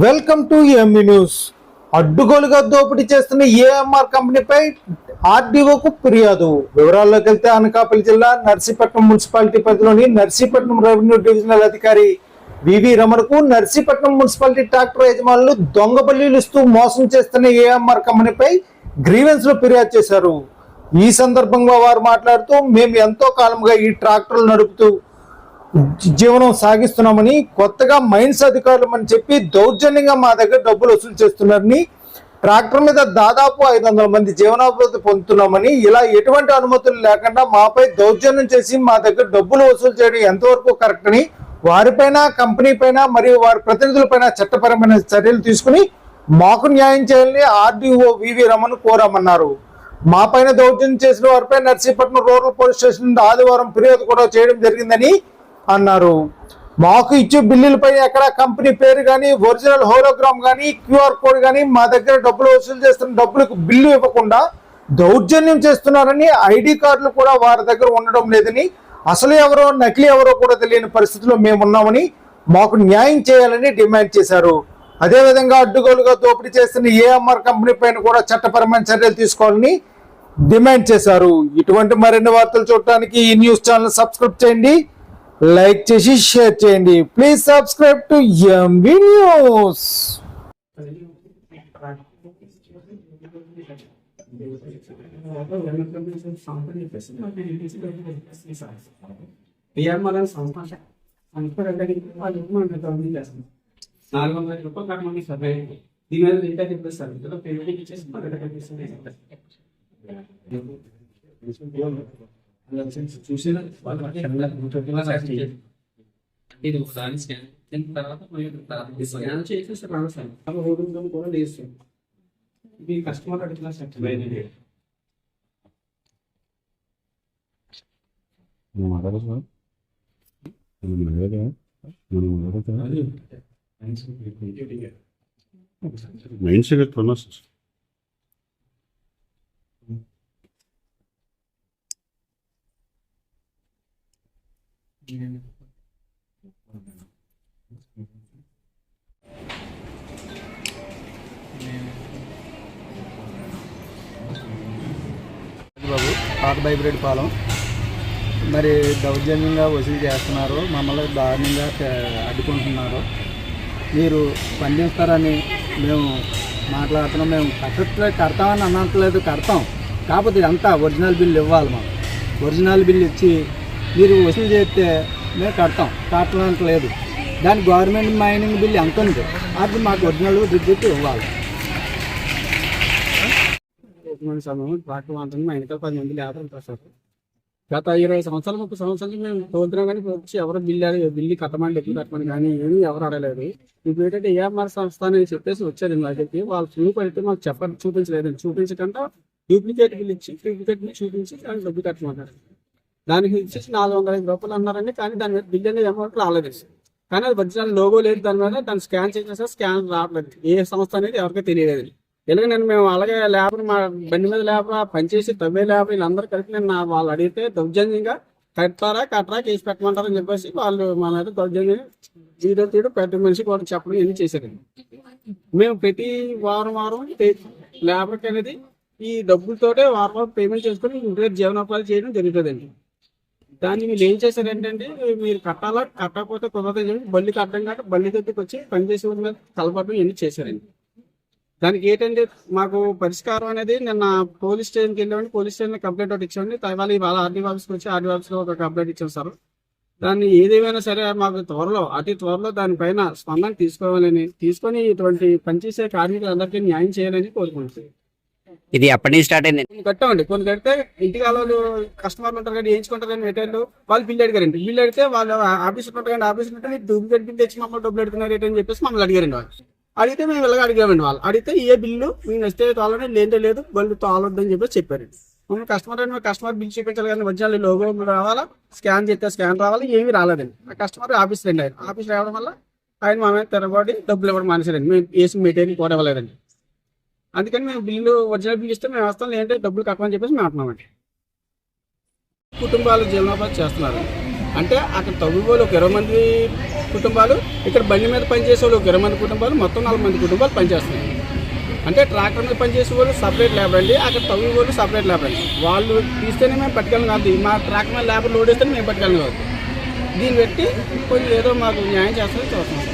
Welcome to MB news. అడ్డుగోలుగా దోపిడీ చేస్తున్న AMR కంపెనీపై ఆర్డీఓకు ఫిర్యాదు. వివరాల్లోకి వెళ్తే అనకాపల్లి జిల్లా నర్సీపట్నం మున్సిపాలిటీ పరిధిలోని నర్సీపట్నం రెవెన్యూ డివిజనల్ అధికారి వివి రమణకు నర్సీపట్నం మున్సిపాలిటీ ట్రాక్టర్ యజమానులు దొంగబల్లీలు ఇస్తూ మోసం చేస్తున్న ఏఎంఆర్ కంపెనీపై గ్రీవెన్స్లో ఫిర్యాదు చేశారు. ఈ సందర్భంగా వారు మాట్లాడుతూ మేము ఎంతో కాలంగా ఈ ట్రాక్టర్లు నడుపుతూ జీవనం సాగిస్తున్నామని కొత్తగా మైన్స్ అధికారులు అని చెప్పి దౌర్జన్యంగా మా దగ్గర డబ్బులు వసూలు చేస్తున్నారని ట్రాక్టర్ మీద దాదాపు ఐదు వందల మంది జీవనోపాధి పొందుతున్నామని ఇలా ఎటువంటి అనుమతులు లేకుండా మాపై దౌర్జన్యం చేసి మా దగ్గర డబ్బులు వసూలు చేయడం ఎంతవరకు కరెక్ట్ అని వారిపైన కంపెనీ పైన మరియు వారి ప్రతినిధులపైన చట్టపరమైన చర్యలు తీసుకుని మాకు న్యాయం చేయాలని ఆర్డీఓ వివి రమణ్ కోరామన్నారు. మా పైన దౌర్జన్యం చేసిన వారిపై నర్సీపట్నం రూరల్ పోలీస్ స్టేషన్ ఆదివారం ఫిర్యాదు కూడా చేయడం జరిగిందని అన్నారు. మాకు ఇచ్చే బిల్లులపై ఎక్కడ కంపెనీ పేరు కానీ ఒరిజినల్ హోలోగ్రామ్ కానీ క్యూఆర్ కోడ్ కానీ మా దగ్గర డబ్బులు వసూలు చేస్తున్న డబ్బులకు బిల్లు ఇవ్వకుండా దౌర్జన్యం చేస్తున్నారని ఐడి కార్డులు కూడా వారి దగ్గర ఉండడం లేదని అసలు ఎవరో నకిలీ ఎవరో కూడా తెలియని పరిస్థితిలో మేము ఉన్నామని మాకు న్యాయం చేయాలని డిమాండ్ చేశారు. అదేవిధంగా అడ్డుగోలుగా దోపిడీ చేస్తున్న ఏఎంఆర్ కంపెనీ పైన కూడా చట్టపరమైన చర్యలు తీసుకోవాలని డిమాండ్ చేశారు. ఇటువంటి మరిన్ని వార్తలు చూడటానికి ఈ న్యూస్ ఛానల్ సబ్స్క్రైబ్ చేయండి. లైక్ చేసి షేర్ చేయండి. Please subscribe to MB news నాలుగు వందల రూపాయలు కట్టమని సార్ దీని మీద రేట్ అయితే ఇస్తారు ఇందులో పేమెంట్ ఇచ్చేసి మన దగ్గర చూసిన వాళ్ళు ఇది ఒకసారి స్కాన్ దీని తర్వాత స్కాన్ చేసేసి రాస్తాం రోడ్డు కూడా లేస్తాం మీ కస్టమర్ అడిగిన సెక్షన్ మైండ్ సెట్ కొన్నా బాబు పాత బైబ్రేడ్ పాలెం. మరి దౌర్జన్యంగా వసూలు చేస్తున్నారు మమ్మల్ని దారుణంగా అడ్డుకుంటున్నారు. మీరు స్పందిస్తారని మేము మాట్లాడుతున్నాం మేము కట్టట్లే కడతామని అనట్లేదు కడతాం. కాకపోతే ఇదంతా ఒరిజినల్ బిల్లు ఇవ్వాలి మాకు. ఒరిజినల్ బిల్ ఇచ్చి మీరు వసూలు చేస్తే మేము కడతాం. కట్టడానికి లేదు. దాని గవర్నమెంట్ మైనింగ్ బిల్ ఎంత ఉంది? అది మాకు ఒరిజినల్ రిజిట్ ఇవ్వాలి. సమయం ట్రాక్టర్ మా ఇంట్లో పది మంది లేబర్ ఉంటారు గత ఇరవై సంవత్సరాలు ముప్పై సంవత్సరాలు మేము తోలుతున్నాం కానీ వచ్చి ఎవరు బిల్లు అడిగి బిల్లు కట్టమని డబ్బులు కట్టమని కానీ ఏమీ ఎవరు అడగలేదు. ఇప్పుడు ఏంటంటే ఏఎంఆర్ సంస్థ అని చెప్పేసి వచ్చారు మా దగ్గరికి. వాళ్ళు ప్రూఫ్ అయితే మాకు చెప్పండి చూపించలేదు. చూపించకుండా డూప్లికేట్ బిల్ ఇచ్చి డూప్లికేట్ బిల్ చూపించి దానికి డబ్బులు కట్టమన్నారు దానికి ఇచ్చేసి నాలుగు వందల ఐదు రూపాయలు అన్నారండి కానీ దాని మీద బిల్ అనేది అమౌంట్ రాలేదు కానీ అది ఒరిజినల్ లోగో లేదు దాని మీద దాన్ని స్కాన్ చేసినా స్కాన్ రావట్లేదు. ఏ సంస్థ అనేది ఎవరికీ తెలియలేదు ఎందుకంటే నేను మేము అలాగే లేబర్ మా బండి మీద లేబర్ పనిచేసి తవ్వే లేబర్ వీళ్ళందరూ కలిపి నేను వాళ్ళు అడిగితే దౌర్జన్యంగా కట్టారా కట్టరా కేసు పెట్టమంటారా అని చెప్పేసి వాళ్ళు మన దౌర్జన్యం జీరో తీడు పెద్ద మనిషి కూడా చెప్పడం ఇవన్నీ చేశారండి. మేము ప్రతి వారం వారం లేబర్కి అనేది ఈ డబ్బులతోటే వారం వారం పేమెంట్ చేసుకొని ఇంటి జీవనోపాధి చేయడం జరుగుతుందండి. దాన్ని మీరు ఏం చేశారు ఏంటంటే మీరు కట్టాలా కట్టకపోతే కుదరదు బల్లికి బల్లి కట్టడం బల్లి దగ్గరికి వచ్చి పనిచేసే వాళ్ళ మీద కలపడం ఇవన్నీ చేశారండి. దానికి ఏంటంటే మాకు పరిష్కారం అనేది నిన్న పోలీస్ స్టేషన్కి వెళ్ళామండి. పోలీస్ స్టేషన్ కంప్లైంట్ ఒకటి ఇచ్చామండి. తర్వాత ఇవాళ ఆర్డీ ఆఫీస్కి వచ్చి ఆర్డీ ఆఫీస్లో ఒక కంప్లైంట్ ఇచ్చాం సార్. దాన్ని ఏదేమైనా సరే మాకు త్వరలో అతి త్వరలో దానిపైన స్పందన తీసుకోవాలని తీసుకొని ఇటువంటి పనిచేసే కార్మికులందరికీ న్యాయం చేయాలని కోరుకుంటున్నాను ఇది ఎప్పటి నుంచి స్టార్ట్ అయింది? కొన్ని కట్టామండి. కొన్ని కడితే ఇంటికి వాళ్ళు కస్టమర్లు ఉంటారు కానీ వేయించుకుంటారు కానీ రిటైర్లు వాళ్ళు బిల్లు అడిగారండి. బిల్లు అడిగితే వాళ్ళు ఆఫీస్ ఉంటారు కానీ ఆఫీస్ ఉంటే డూప్లికేట్ బిల్ తెచ్చి మమ్మల్ని డబ్బులు అడుగుతున్నారు ఏంటని చెప్పేసి మమ్మల్ని అడిగారండి వాళ్ళు. అడిగితే మేము ఇలాగ అడిగామండి వాళ్ళు. అడిగితే ఏ బిల్లు మేము నచ్చితే తోలని లేదే లేదు బళ్ళు తోలొద్దని చెప్పేసి చెప్పారండి. మనం కస్టమర్ అయిన కస్టమర్ బిల్ చూపించాలి కానీ ఒరిజినల్ లోగో రావాలా స్కాన్ చేస్తే స్కాన్ రావాలి ఏమీ రాలేదండి. ఆ కస్టమర్ ఆఫీస్ రండి ఆయన ఆఫీస్ రావడం వల్ల ఆయన మా మీద తిరగబడి డబ్బులు ఇవ్వడం మానేశారండి. మేము వేసిన మెటీరియల్ కూడా ఇవ్వలేదండి. అందుకని మేము బిల్లు ఒరిజినల్ బిల్లు ఇస్తే మేము వస్తాం లేదంటే డబ్బులు కట్టమని చెప్పేసి మేము అంటున్నామండి కుటుంబాలు జీవనోపాధి చేస్తున్నారు. అంటే అక్కడ తగ్గు ఒక ఇరవై మంది కుటుంబాలు ఇక్కడ బండి మీద పనిచేసే వాళ్ళు ఒక ఇరవై మంది కుటుంబాలు మొత్తం నాలుగు మంది కుటుంబాలు పనిచేస్తున్నాయి. అంటే ట్రాక్టర్ మీద పనిచేసే వాళ్ళు సపరేట్ లేబర్ అండి అక్కడ తవ్వి వాళ్ళు సపరేట్ లేబర్ అండి. వాళ్ళు తీస్తేనే మేము పట్టుకెళ్ళం కాదు మా ట్రాక్టర్ మీద లేబర్ లోడ్ వేస్తేనే మేము పట్టుకెళ్ళం కాదు. దీన్ని పెట్టి కొంచెం ఏదో మాకు న్యాయం చేస్తారని చూస్తున్నాం.